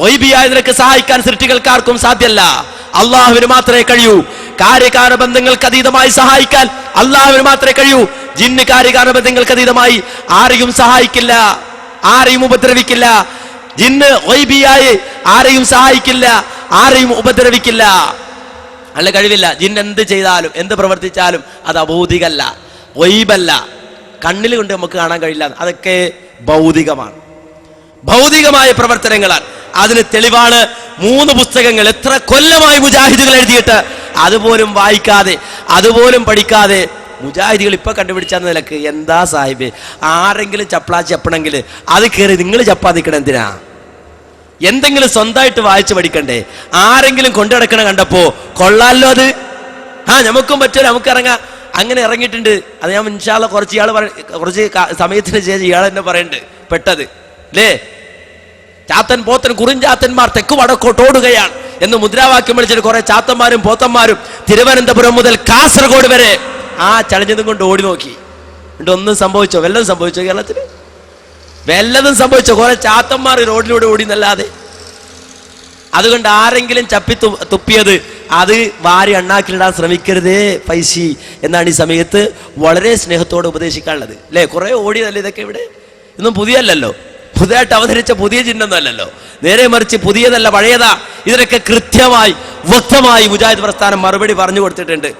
ഒയ്ബിയായ സഹായിക്കാൻ സൃഷ്ടികൾക്കാർക്കും സാധ്യല്ല. അള്ളാഹുവിന് മാത്രമേ കഴിയൂ. കാര്യകാരണ ബന്ധങ്ങൾക്ക് അതീതമായി സഹായിക്കാൻ അള്ളാഹുവിന് മാത്രമേ കഴിയൂ. ജിന്ന് കാര്യകാരണ ബന്ധങ്ങൾക്ക് അതീതമായി ആരെയും സഹായിക്കില്ല. ആരെയും ഉപദ്രവിക്കില്ല. ജിന്ന് ഒയ്ബിയായി ആരെയും സഹായിക്കില്ല. ആരെയും ഉപദ്രവിക്കില്ല. അല്ല കഴിവില്ല. ജിന്ന് എന്ത് ചെയ്താലും എന്ത് പ്രവർത്തിച്ചാലും അത് അഭൗതികല്ല ഒയ്ബല്ല. കണ്ണിൽ കൊണ്ട് നമുക്ക് കാണാൻ കഴിയില്ല. അതൊക്കെ ഭൗതികമാണ്. ഭൗതികമായ പ്രവർത്തനങ്ങളാണ് അതിന് തെളിവാണ് മൂന്ന് പുസ്തകങ്ങൾ. എത്ര കൊല്ലമായി മുജാഹിദുകൾ എഴുതിയിട്ട്? അതുപോലും വായിക്കാതെ അതുപോലും പഠിക്കാതെ. മുജാഹിദികൾ ഇപ്പൊ കണ്ടുപിടിച്ച നിലയ്ക്ക് എന്താ സാഹിബ്? ആരെങ്കിലും ചപ്പളാ ചപ്പണമെങ്കിൽ അത് കയറി നിങ്ങൾ ചപ്പാ നിൽക്കണം എന്തിനാ? എന്തെങ്കിലും സ്വന്തമായിട്ട് വായിച്ചു പഠിക്കണ്ടേ? ആരെങ്കിലും കൊണ്ടു നടക്കണം കണ്ടപ്പോ കൊള്ളാലോ അത്? ആ നമുക്കും പറ്റില്ല നമുക്ക് ഇറങ്ങാം. അങ്ങനെ ഇറങ്ങിയിട്ടുണ്ട്. അത് ഞാൻ ഇൻഷാല്ല കുറച്ച് ഇയാൾ കുറച്ച് സമയത്തിന് ശേഷം ഇയാൾ തന്നെ പറയുന്നുണ്ട് പെട്ടത്. അല്ലേ ചാത്തൻ പോത്തൻ കുറിഞ്ചാത്തന്മാർ തെക്ക് വടക്കോട്ട് ഓടുകയാണ് എന്ന് മുദ്രാവാക്യം വിളിച്ചിട്ട് കുറെ ചാത്തന്മാരും പോത്തന്മാരും തിരുവനന്തപുരം മുതൽ കാസർഗോഡ് വരെ ആ ചടഞ്ഞതും കൊണ്ട് ഓടി നോക്കി. എന്നിട്ട് ഒന്നും സംഭവിച്ചോ? വല്ലതും സംഭവിച്ചോ കേരളത്തിൽ വല്ലതും സംഭവിച്ചോ? കുറെ ചാത്തന്മാർ റോഡിലൂടെ ഓടി എന്നല്ലാതെ അതുകൊണ്ട് ആരെങ്കിലും ചപ്പി തുപ്പിയത് അത് വാരി അണ്ണാക്കിലിടാൻ ശ്രമിക്കരുതേ പൈസി എന്നാണ് ഈ സമയത്ത് വളരെ സ്നേഹത്തോടെ ഉപദേശിക്കാനുള്ളത്. അല്ലേ കുറെ ഓടിയതല്ലേ ഇതൊക്കെ ഇവിടെ? ഇന്നും പുതിയല്ലല്ലോ പുതിയതായിട്ട് അവതരിച്ച പുതിയ ചിഹ്നം അല്ലല്ലോ നേരെ മറിച്ച് പുതിയതല്ല പഴയതാ. ഇതിനൊക്കെ കൃത്യമായി വ്യക്തമായി മുജാഹിദ് പ്രസ്ഥാനം മറുപടി പറഞ്ഞു കൊടുത്തിട്ടുണ്ട്.